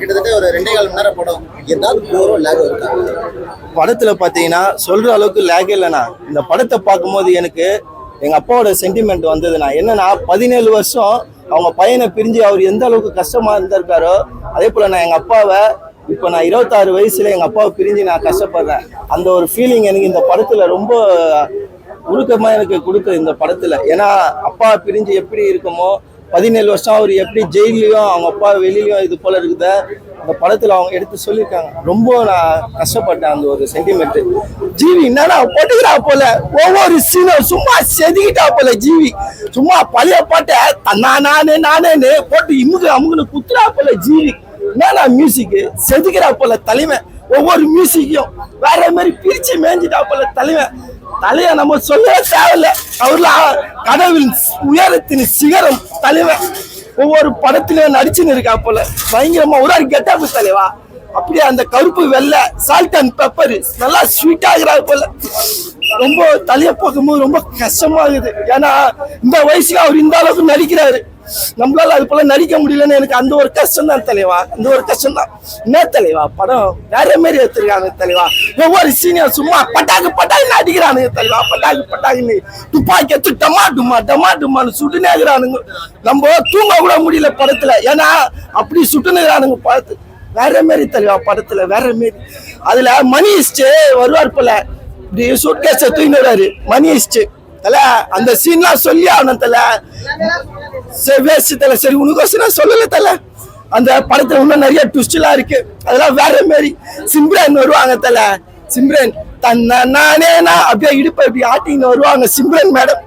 கிட்டத்தட்ட ஒரு ரெண்டே கால் மணி நேரம் படம் ஏதாவது போறோம் லேக் இருக்கா? படத்துல பாத்தீங்கன்னா சொல்ற அளவுக்கு லேக் இல்லைண்ணா. இந்த படத்தை பார்க்கும்போது எனக்கு எங்க அப்பாவோட சென்டிமெண்ட் வந்ததுண்ணா. என்னன்னா பதினேழு வருஷம் அவங்க பையனை பிரிஞ்சு அவர் எந்த அளவுக்கு கஷ்டமா இருந்திருக்காரோ அதே போல நான் எங்க அப்பாவை இப்போ நான் இருபத்தாறு வயசுல எங்க அப்பாவை பிரிஞ்சு நான் கஷ்டப்படுறேன். அந்த ஒரு ஃபீலிங் எனக்கு இந்த படத்துல ரொம்ப உருக்கமா எனக்கு கொடுக்குது இந்த படத்துல. ஏன்னா அப்பா பிரிஞ்சு எப்படி இருக்குமோ பதினேழு வருஷம் அவர் எப்படி ஜெயிலையும் அவங்க அப்பா வெளியிலையும் இது போல இருக்குத அந்த படத்தில் அவங்க எடுத்து சொல்லியிருக்காங்க. ரொம்ப நான் கஷ்டப்பட்டேன் அந்த ஒரு சென்டிமெண்ட் ஜீவி என்னடா போட்டுக்கிறா போல? ஒவ்வொரு சீனும் சும்மா செதுக்கிட்டா போல ஜீவி. சும்மா பழைய பாட்டை தன்னா நானே நானேன்னு போட்டு இமுக்கு அமுகுன்னு குத்துறா போல ஜீவி. என்னடா மியூசிக் செதுக்கிறா போல தலைமை. ஒவ்வொரு மியூசிக்கையும் வேற மாதிரி பிரிச்சு மேஞ்சிட்டா போல தலைமை. தலைய நம்ம சொல்லவே தேவையில்ல. அவர்லாம் கடவுளின் உயரத்தின் சிகரம் தலைவன் ஒவ்வொரு படத்திலையும் நடிச்சுன்னு இருக்கா போல. பயங்கரமா ஒரு ஆள் கெட்டப்பு தலைவா. அப்படியே அந்த கருப்பு வெள்ளை சால்ட் அண்ட் பெப்பர் நல்லா ஸ்வீட் ஆகுறா போல. ரொம்ப தலைய பார்க்கும்போது ரொம்ப கஷ்டமாகுது ஏன்னா இந்த வயசுல அவர் இந்த அளவுக்கு நடிக்கிறாரு. நம்மளால அது போல நடிக்க முடியலன்னு எனக்கு அந்த ஒரு கஷ்டம் தான் தலைவா. அந்த ஒரு கஷ்டம் தான் என்ன தலைவா? படம் வேற மாதிரி எடுத்திருக்காங்க தலைவா. ஒவ்வொரு சீனியர் சும்மா பட்டாக்கு பட்டாக்குன்னு அடிக்கிறானுங்க தலைவா. பட்டாக்கு பட்டாக்குன்னு. துப்பாக்கி எடுத்து டமா டுமா டமா டுமான்னு சுட்டுனே இருக்கிறானுங்க. நம்ம தூங்க கூட முடியல படத்துல. ஏன்னா அப்படி சுட்டுனுகிறானுங்க படத்து. வேற மாரி தலைவா படத்துல வேற மாரி அதுல மணி இஸ்டு வருவார் போல. இப்படி சூட்கேஸ தூக்கிட்டு மணி இஸ்டு தல அந்த சீன்லாம் சொல்லி ஆகணும் தல. சரி வேஸ்ட் தல. சரி உனக்கோசரம் சொல்லல தல. அந்த படத்துல இன்னும் நிறைய ட்விஸ்ட்லாம் இருக்கு. அதெல்லாம் வேற மாதிரி சிம்ரன் வருவாங்க தல. சிம்ரன் தன்ன நானே நான் அப்படியே இடுப்பை இப்படி ஆட்டின்னு வருவாங்க சிம்ரன் மேடம்.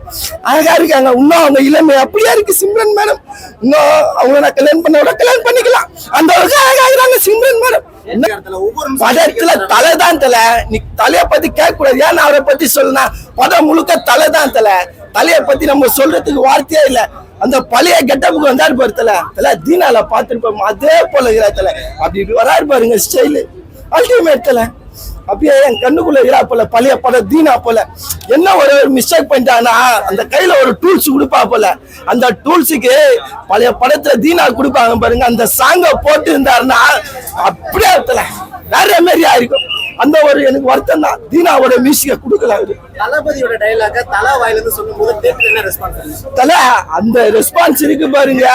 அழகா இருக்காங்க. இன்னும் அவங்க இளமை அப்படியே இருக்கு சிம்ரன் மேடம். இன்னும் அவங்க நான் கல்யாணம் பண்ண விட கல்யாணம் பண்ணிக்கலாம். அந்த அளவுக்கு அழகா இருக்கிறாங்க சிம்ரன் என்ன? ஒவ்வொரு படத்துல தலை தான் தலை நீ தலைய பத்தி கேட்க கூடாது ஏன் அவரை பத்தி சொல்லுனா படம் முழுக்க தலை தான் தலை தலைய பத்தி நம்ம சொல்றதுக்கு வார்த்தையே இல்ல. அந்த பழைய கெட்டப்புக்கு வந்தாரு பாரு தலை. தலை தீனால பார்த்துருப்போம் அதே போல இருக்கிற தலை. அப்படி வராரு பாருங்க ஸ்டைலு அல்டிமேட் தலை. அப்படியே என் கண்ணுக்குள்ள இருக்கிறா போல பழைய படம் தீனா போல. என்ன ஒரு மிஸ்டேக் பண்ணிட்டானா அந்த கையில ஒரு டூல்ஸ் கொடுப்பா போல. அந்த டூல்ஸுக்கு பழைய படத்துல தீனா கொடுப்பாங்க பாருங்க அந்த சாங்கை போட்டு இருந்தாருன்னா அப்படியே தலை வேற மாதிரியா இருக்கும் அந்த ஒரு எனக்கு வருத்தம் தான் தீனாவோட மியூசிக்கை கொடுக்கல அவரு. தளபதியோட டைலாக தலா வாயில இருந்து சொல்லும் போது தேட்டர் என்ன ரெஸ்பான்ஸ் தல அந்த ரெஸ்பான்ஸ் இருக்கு பாருங்க.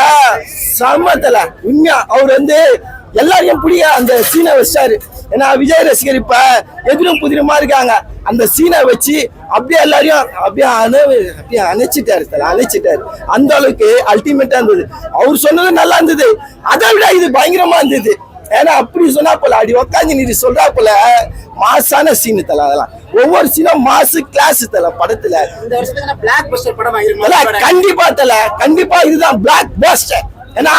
செம்ம தல. உண்மையா அவர் வந்து எல்லாரையும் பிடிக்க அந்த சீனை வச்சாரு. ஏன்னா விஜய் ரசிகர் இப்ப எதிரும் புதிருமா இருக்காங்க. அந்த சீனை வச்சு அப்படியே எல்லாரையும் அப்படியே அணு அப்படியே அணைச்சிட்டாரு தல அணைச்சிட்டாரு. அந்த அளவுக்கு அல்டிமேட்டா இருந்தது. அவர் சொன்னது நல்லா இருந்தது. அதை விட இது பயங்கரமா இருந்தது. ஏன்னா அப்படி சொன்னா போல அடி உக்காந்து நீ சொல்றா போல மாசான சீனு தல அதெல்லாம். ஒவ்வொரு சீனும் மாசு கிளாஸ் தல படத்துல. கண்டிப்பா தல கண்டிப்பா இதுதான் பிளாக் பஸ்டர் ஏன்னா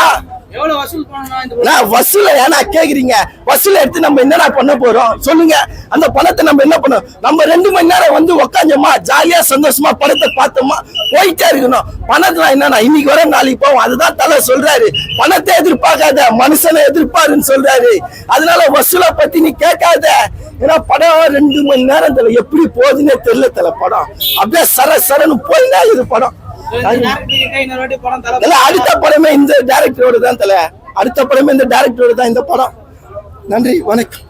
வசூல் ஏன்னா கேக்குறீங்க. வசூல எடுத்து நம்ம என்னடா பண்ண போறோம்? சொல்லுங்க. அந்த பணத்தை நம்ம என்ன பண்ணோம் நம்ம ரெண்டு மணி நேரம் வந்து உக்காஞ்சோமா ஜாலியா சந்தோஷமா படத்தை பார்த்தோமா போயிட்டே இருக்கணும். பணத்துல என்னன்னா இன்னைக்கு வர நாளைக்கு போவோம். அதுதான் தலை சொல்றாரு. பணத்தை எதிர்பார்க்காத மனுஷனை எதிர்பாருன்னு சொல்றாரு. அதனால வசூலை பத்தி நீ கேட்காத. ஏன்னா படம் ரெண்டு மணி நேரத்துல எப்படி போகுதுன்னே தெரியல தல படம். அப்படியே சர சரன்னு போயினா இது படம். அடுத்த படமே இந்த டேரக்டரோட தான் தலை. அடுத்த படமே இந்த டேரக்டரோட தான் இந்த படம். நன்றி வணக்கம்.